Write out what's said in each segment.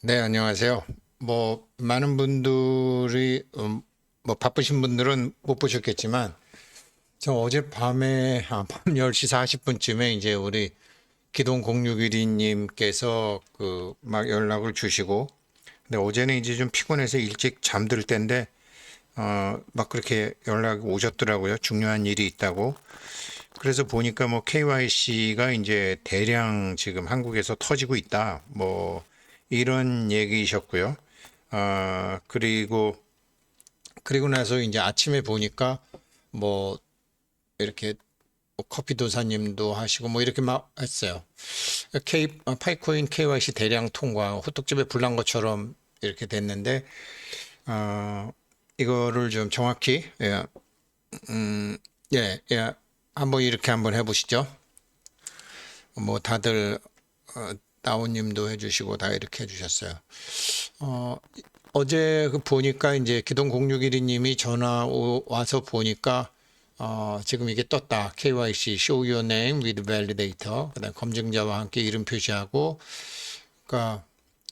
네, 안녕하세요. 뭐, 많은 분들이, 음, 뭐, 바쁘신 분들은 못 보셨겠지만, 저 어제 밤에, 아, 밤 10시 40분쯤에 이제 우리 기동 0612님께서 그, 막 연락을 주시고, 근데 어제는 이제 좀 피곤해서 일찍 잠들 때인데, 어, 막 그렇게 연락이 오셨더라고요. 중요한 일이 있다고. 그래서 보니까 뭐 KYC가 이제 대량 지금 한국에서 터지고 있다. 뭐 이런 얘기이셨고요. 아, 그리고 그리고 나서 이제 아침에 보니까 뭐 이렇게 뭐 커피 도사님도 하시고 뭐 이렇게 막 했어요. K 아, 파이코인 KYC 대량 통과 호떡집에 불난 것처럼 이렇게 됐는데 어, 이거를 좀 정확히 예, 음, 예, 예, 한번 이렇게 한번 해보시죠. 뭐 다들 어, 다운님도 해주시고 다 이렇게 해주셨어요. 어, 어제 그 보니까 이제 기동 0612님이 전화 오- 와서 보니까 어, 지금 이게 떴다. KYC Show Your Name with Validator. 그다음 검증자와 함께 이름 표시하고 그러니까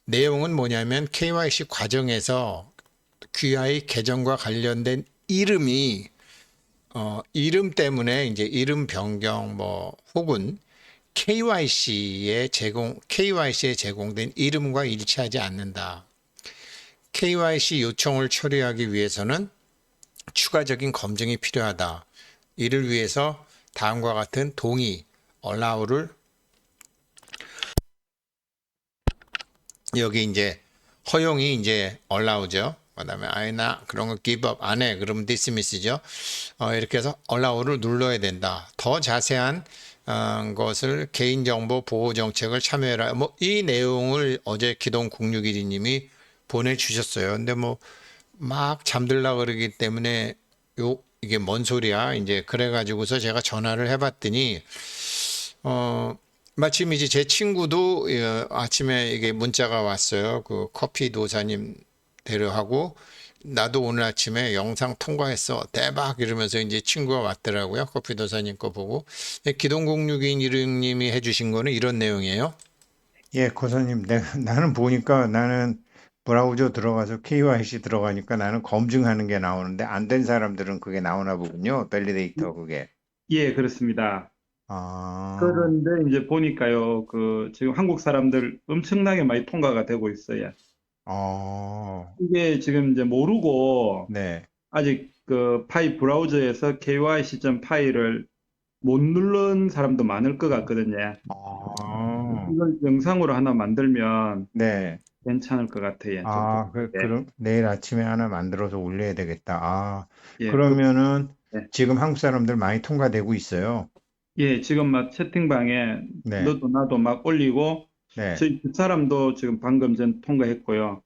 내용은 뭐냐면 KYC 과정에서 QI 계정과 관련된 이름이 어, 이름 때문에 이제 이름 변경 뭐 혹은 KYC에 제공 KYC에 제공된 이름과 일치하지 않는다. KYC 요청을 처리하기 위해서는 추가적인 검증이 필요하다. 이를 위해서 다음과 같은 동의 allow를 여기 이제 허용이 이제 allow죠. 그다음에 아이나 그런 거 give up 안 해. 그러면 dismiss죠. 어, 이렇게 해서 allow를 눌러야 된다. 더 자세한 어, 것을 개인정보 보호 정책을 참여해라. 뭐 이 내용을 어제 기동 0612님이 보내주셨어요. 근데 뭐 막 잠들라 그러기 때문에 요 이게 뭔 소리야? 이제 그래가지고서 제가 전화를 해봤더니 어 마침 이제 제 친구도 예, 아침에 이게 문자가 왔어요. 그 커피 도사님 대려하고 나도 오늘 아침에 영상 통과했어. 대박 이러면서 이제 친구가 왔더라고요. 커피 도사님 거 보고. 기동공육인 이름님이 해주신 거는 이런 내용이에요. 예, 고사님, 내가, 나는 보니까 나는 브라우저 들어가서 KYC 들어가니까 나는 검증하는 게 나오는데 안 된 사람들은 그게 나오나 보군요. 밸리데이터 그게. 예, 그렇습니다. 아, 그런데 이제 보니까요, 그 지금 한국 사람들 엄청나게 많이 통과가 되고 있어요. 어, 이게 지금 이제 모르고 네. 아직 그 파이 브라우저에서 KYC 파일을 못 누른 사람도 많을 것 같거든요. 아, 이걸 영상으로 하나 만들면 네. 괜찮을 것 같아요. 아, 그, 예, 그럼 내일 아침에 하나 만들어서 올려야 되겠다. 아, 예, 그러면은 네. 지금 한국 사람들 많이 통과되고 있어요. 예, 지금 막 채팅방에 네. 너도 나도 막 올리고 네. 저희 집 사람도 지금 방금 전 통과했고요.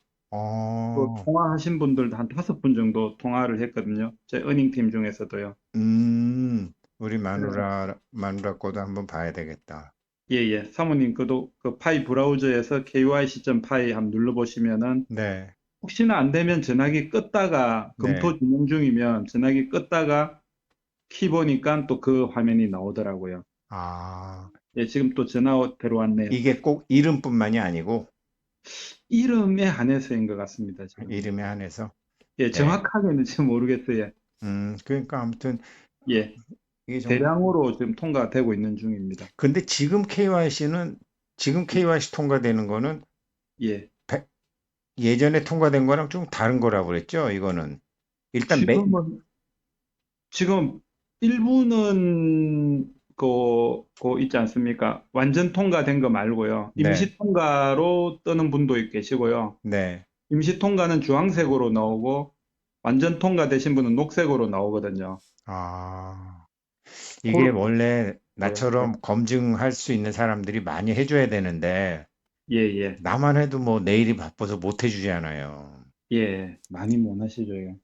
또 어, 통화하신 분들도 한 다섯 분 정도 통화를 했거든요. 제 어닝팀 중에서도요. 음, 우리 마누라, 마누라 거도 한번 봐야 되겠다. 예, 예. 사모님, 그도 그 파이 브라우저에서 kyc.py 한번 눌러보시면은 네. 혹시나 안 되면 전화기 껐다가 검토 네. 진행 중이면 전화기 껐다가 키 보니까 또 그 화면이 나오더라고요. 아, 예, 지금 또 전화 들어왔네요. 이게 꼭 이름뿐만이 아니고 이름에 한해서인 것 같습니다, 지금. 이름에 한해서. 예, 정확하게는 지금 모르겠어요. 음, 그러니까 아무튼 예, 이게 좀 대량으로 지금 통과되고 있는 중입니다. 근데 지금 KYC는 지금 KYC 통과되는 거는 예. 예전에 통과된 거랑 좀 다른 거라고 그랬죠? 이거는 일단 매, 지금은 지금 일부는 그, 그 있지 않습니까? 완전 통과된 거 말고요. 네. 임시 통과로 뜨는 분도 계시고요. 네. 임시 통과는 주황색으로 나오고 완전 통과되신 분은 녹색으로 나오거든요. 아, 이게 그런- 원래 나처럼 검증할 수 있는 사람들이 많이 해줘야 되는데 예, 예, 나만 해도 뭐 내일이 바빠서 못 해주잖아요. 예. 많이 못 하시죠요.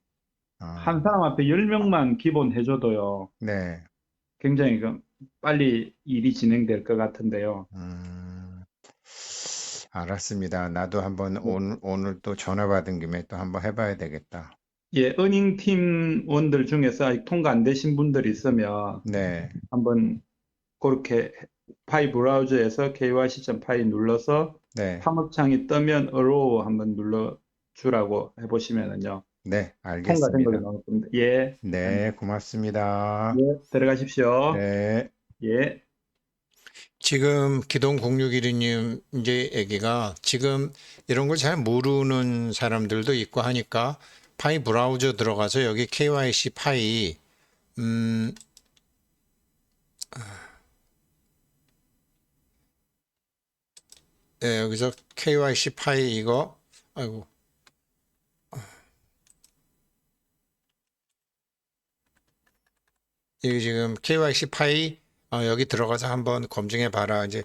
아, 한 사람 앞에 10명만 기본 해줘도요. 네. 굉장히 그 빨리 일이 진행될 것 같은데요. 음, 알았습니다. 나도 한번 네. 오늘, 오늘 또 전화 받은 김에 또 한번 해봐야 되겠다. 예, 어닝 팀원들 중에서 아직 통과 안 되신 분들이 있으면 네, 한번 그렇게 파이 브라우저에서 kyc.py 눌러서 네, 팝업창이 뜨면 allow 한번 눌러 주라고 해보시면은요. 네, 통과된 걸로 알겠습니다. 나올 겁니다. 예, 네, 고맙습니다. 예, 들어가십시오. 네. 예. 지금 기동 0612님 이제 얘기가 지금 이런 걸 잘 모르는 사람들도 있고 하니까 파이 브라우저 들어가서 여기 KYC 파이 음 예, 여기서 KYC 파이 이거 아이고 여기 지금 KYC 파이 어, 여기 들어가서 한번 검증해 봐라. 이제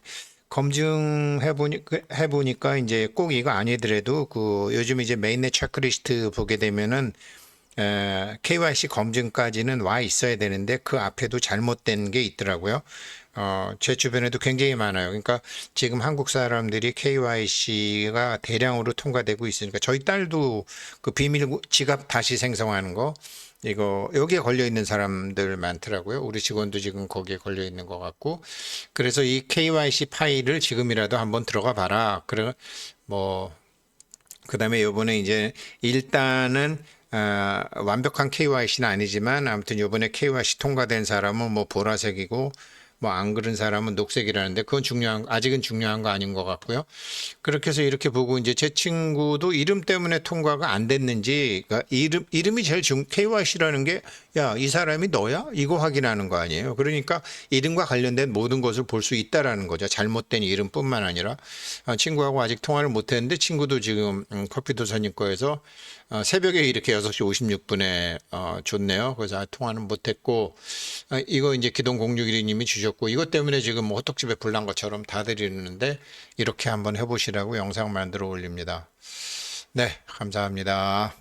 검증해 보니 해 보니까 이제 꼭 이거 아니더라도 그 요즘 이제 메인넷 체크리스트 보게 되면은 에, KYC 검증까지는 와 있어야 되는데 그 앞에도 잘못된 게 있더라고요. 어, 제 주변에도 굉장히 많아요. 그러니까 지금 한국 사람들이 KYC가 대량으로 통과되고 있으니까 저희 딸도 그 비밀 지갑 다시 생성하는 거 이거 여기에 걸려 있는 사람들 많더라고요. 우리 직원도 지금 거기에 걸려 있는 것 같고 그래서 이 KYC 파일을 지금이라도 한번 들어가 봐라. 그래 뭐 그다음에 요번에 이제 일단은 아, 완벽한 KYC는 아니지만 아무튼 요번에 KYC 통과된 사람은 뭐 보라색이고 뭐 안 그런 사람은 녹색이라는데 그건 중요한 아직은 중요한 거 아닌 것 같고요. 그렇게 해서 이렇게 보고 이제 제 친구도 이름 때문에 통과가 안 됐는지 그러니까 이름 이름이 제일 중 KYC라는 게야 이 사람이 너야 이거 확인하는 거 아니에요. 그러니까 이름과 관련된 모든 것을 볼 수 있다라는 거죠. 잘못된 이름뿐만 아니라 아, 친구하고 아직 통화를 못 했는데 친구도 지금 음, 커피 도사님 거에서 어, 새벽에 이렇게 6시 56분에 어, 줬네요. 그래서 아, 통화는 못 했고 아, 이거 이제 기동 0612님이 주셨고 이것 때문에 지금 뭐 호떡집에 불난 것처럼 다들 이러는데 이렇게 한번 해 보시라고 영상 만들어 올립니다. 네, 감사합니다.